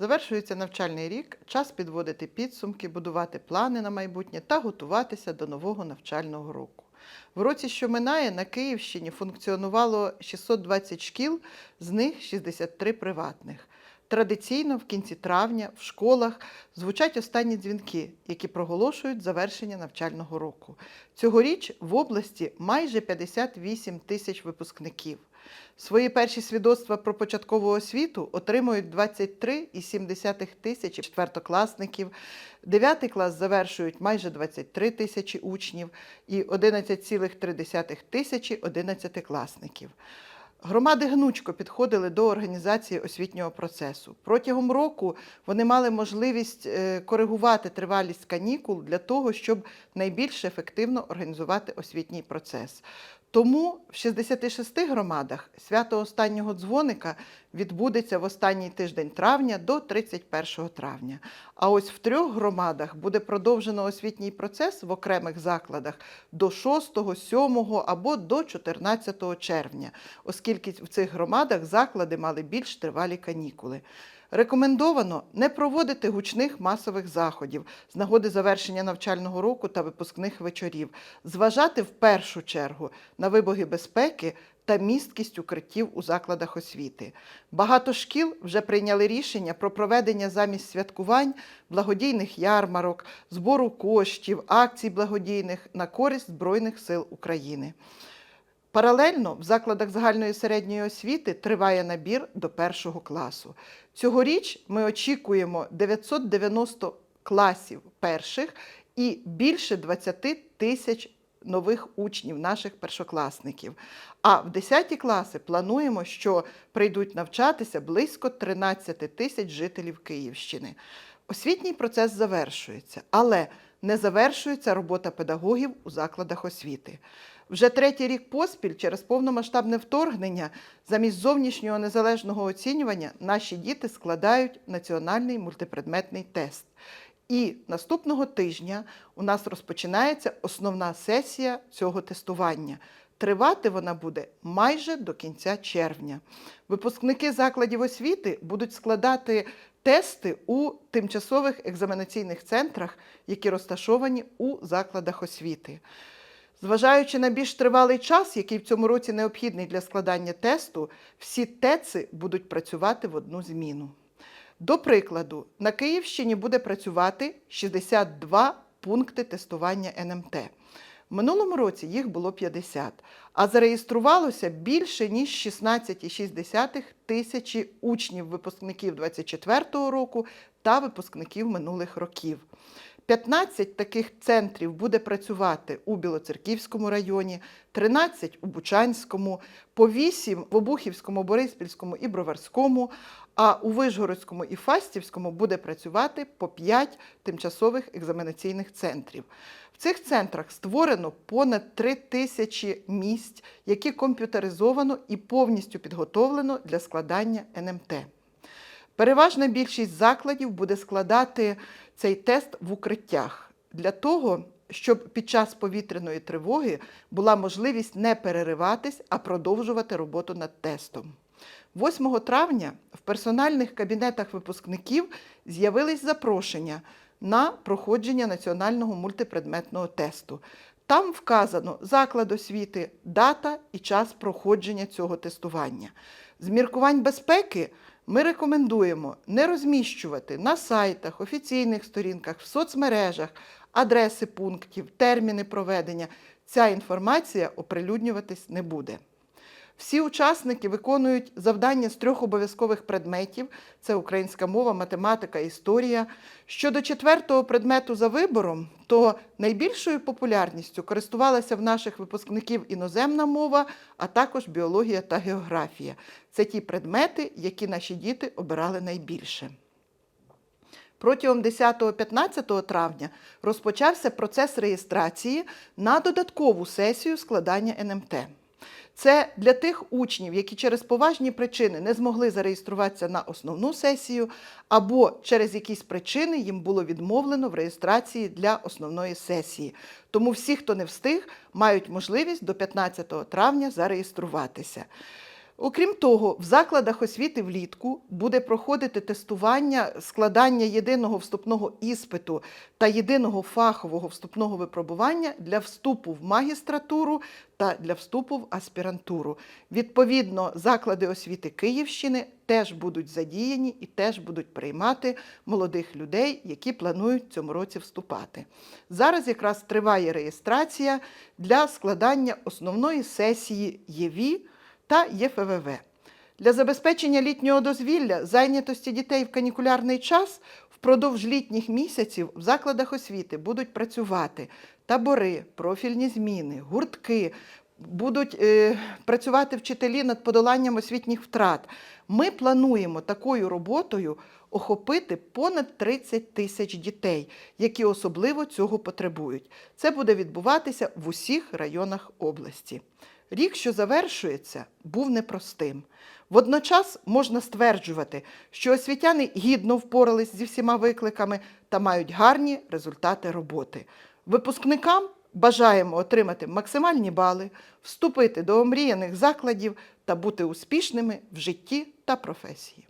Завершується навчальний рік, час підводити підсумки, будувати плани на майбутнє та готуватися до нового навчального року. В році, що минає, на Київщині функціонувало 620 шкіл, з них 63 приватних. Традиційно в кінці травня в школах звучать останні дзвінки, які проголошують завершення навчального року. Цьогоріч в області майже 58 тисяч випускників. Свої перші свідоцтва про початкову освіту отримують 23,7 тисячі четвертокласників, 9 клас завершують майже 23 тисячі учнів і 11,3 тисячі одинадцятикласників. Громади гнучко підходили до організації освітнього процесу. Протягом року вони мали можливість е, коригувати тривалість канікул для того, щоб найбільш ефективно організувати освітній процес. Тому в 66 громадах свято останнього дзвоника відбудеться в останній тиждень травня до 31 травня. А ось в трьох громадах буде продовжено освітній процес в окремих закладах до 6, 7 або до 14 червня, оскільки в цих громадах заклади мали більш тривалі канікули. Рекомендовано не проводити гучних масових заходів з нагоди завершення навчального року та випускних вечорів, зважати в першу чергу на вимоги безпеки та місткість укриттів у закладах освіти. Багато шкіл вже прийняли рішення про проведення замість святкувань благодійних ярмарок, збору коштів, акцій благодійних на користь Збройних сил України. Паралельно в закладах загальної середньої освіти триває набір до першого класу. Цьогоріч ми очікуємо 990 класів перших і більше 20 тисяч нових учнів, наших першокласників. А в 10 класи плануємо, що прийдуть навчатися близько 13 тисяч жителів Київщини. Освітній процес завершується, але не завершується робота педагогів у закладах освіти. Вже третій рік поспіль через повномасштабне вторгнення замість зовнішнього незалежного оцінювання наші діти складають національний мультипредметний тест. І наступного тижня у нас розпочинається основна сесія цього тестування. Тривати вона буде майже до кінця червня. Випускники закладів освіти будуть складати тести у тимчасових екзаменаційних центрах, які розташовані у закладах освіти. Зважаючи на більш тривалий час, який в цьому році необхідний для складання тесту, всі ТЕЦи будуть працювати в одну зміну. До прикладу, на Київщині буде працювати 62 пункти тестування НМТ. Минулому році їх було 50, а зареєструвалося більше ніж 16,6 тисячі учнів випускників 24-го року та випускників минулих років. 15 таких центрів буде працювати у Білоцерківському районі, 13 у Бучанському, по 8 в Обухівському, Бориспільському і Броварському, а у Вишгородському і Фастівському буде працювати по 5 тимчасових екзаменаційних центрів. В цих центрах створено понад 3 тисячі місць, які комп'ютеризовано і повністю підготовлено для складання НМТ. Переважна більшість закладів буде складати цей тест в укриттях для того, щоб під час повітряної тривоги була можливість не перериватись, а продовжувати роботу над тестом. 8 травня в персональних кабінетах випускників з'явились запрошення на проходження національного мультипредметного тесту. Там вказано заклад освіти, дата і час проходження цього тестування. З міркувань безпеки ми рекомендуємо не розміщувати на сайтах, офіційних сторінках, в соцмережах адреси пунктів, терміни проведення. Ця інформація оприлюднюватись не буде. Всі учасники виконують завдання з трьох обов'язкових предметів: це українська мова, математика, історія. Щодо четвертого предмету за вибором, то найбільшою популярністю користувалася в наших випускників іноземна мова, а також біологія та географія. Це ті предмети, які наші діти обирали найбільше. Протягом 10-15 травня розпочався процес реєстрації на додаткову сесію складання НМТ. Це для тих учнів, які через поважні причини не змогли зареєструватися на основну сесію, або через якісь причини їм було відмовлено в реєстрації для основної сесії. Тому всі, хто не встиг, мають можливість до 15 травня зареєструватися. Окрім того, в закладах освіти влітку буде проходити тестування складання єдиного вступного іспиту та єдиного фахового вступного випробування для вступу в магістратуру та для вступу в аспірантуру. Відповідно, заклади освіти Київщини теж будуть задіяні і теж будуть приймати молодих людей, які планують в цьому році вступати. Зараз якраз триває реєстрація для складання основної сесії ЄВІ та ЄФВВ. Для забезпечення літнього дозвілля, зайнятості дітей в канікулярний час впродовж літніх місяців в закладах освіти будуть працювати табори, профільні зміни, гуртки, будуть е, працювати вчителі над подоланням освітніх втрат. Ми плануємо такою роботою охопити понад 30 тисяч дітей, які особливо цього потребують. Це буде відбуватися в усіх районах області. Рік, що завершується, був непростим. Водночас можна стверджувати, що освітяни гідно впорались зі всіма викликами та мають гарні результати роботи. Випускникам бажаємо отримати максимальні бали, вступити до омріяних закладів та бути успішними в житті та професії.